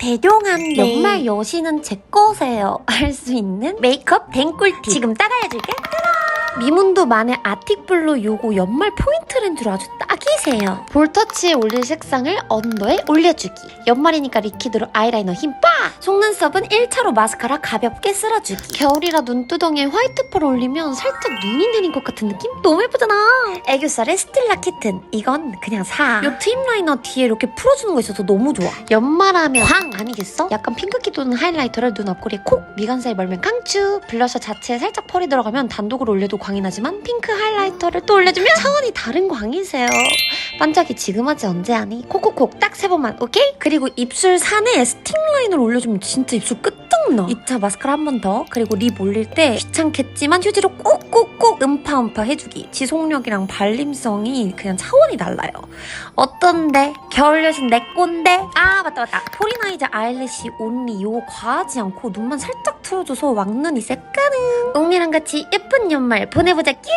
대동한 연말 여신은 제 거세요. 할 수 있는 메이크업? 댕꿀팁. 지금 따가해줄게. 미문도 만의 아틱블루 요거 연말 포인트 렌즈로 아주 딱 이세요. 볼터치에 올릴 색상을 언더에 올려주기. 연말이니까 리퀴드로 아이라이너 힘 빠! 속눈썹은 1차로 마스카라 가볍게 쓸어주기. 겨울이라 눈두덩이에 화이트 펄 올리면 살짝 눈이 내린 것 같은 느낌? 너무 예쁘잖아. 애교살에 스틸라 키튼. 이건 그냥 사. 요 트임 라이너 뒤에 이렇게 풀어주는 거 있어서 너무 좋아. 연말하면 광 아니겠어? 약간 핑크기 도는 하이라이터를 눈 앞구리에 콕! 미간 사이 멀면 깡추! 블러셔 자체에 살짝 펄이 들어가면 단독으로 올려도 광이 나지만 핑크 하이라이터를 또 올려주면 차원이 다른 광이세요. 반짝이 지금 하지 언제 하니? 콕콕콕 딱 세 번만 오케이? 그리고 입술 산에 스틱 라인을 올려주면 진짜 입술 끄떡나 2차 마스카라 한 번 더 그리고 립 올릴 때 귀찮겠지만 휴지로 꾹꾹꾹 음파음파 해주기 지속력이랑 발림성이 그냥 차원이 달라요 어떤데? 겨울 여신 내 꼰대? 아 맞다 맞다 포리나이저 아일래시 온리 요 과하지 않고 눈만 살짝 틀어줘서 왕눈이 새까는 웅이랑 같이 예쁜 연말 보내보자 끼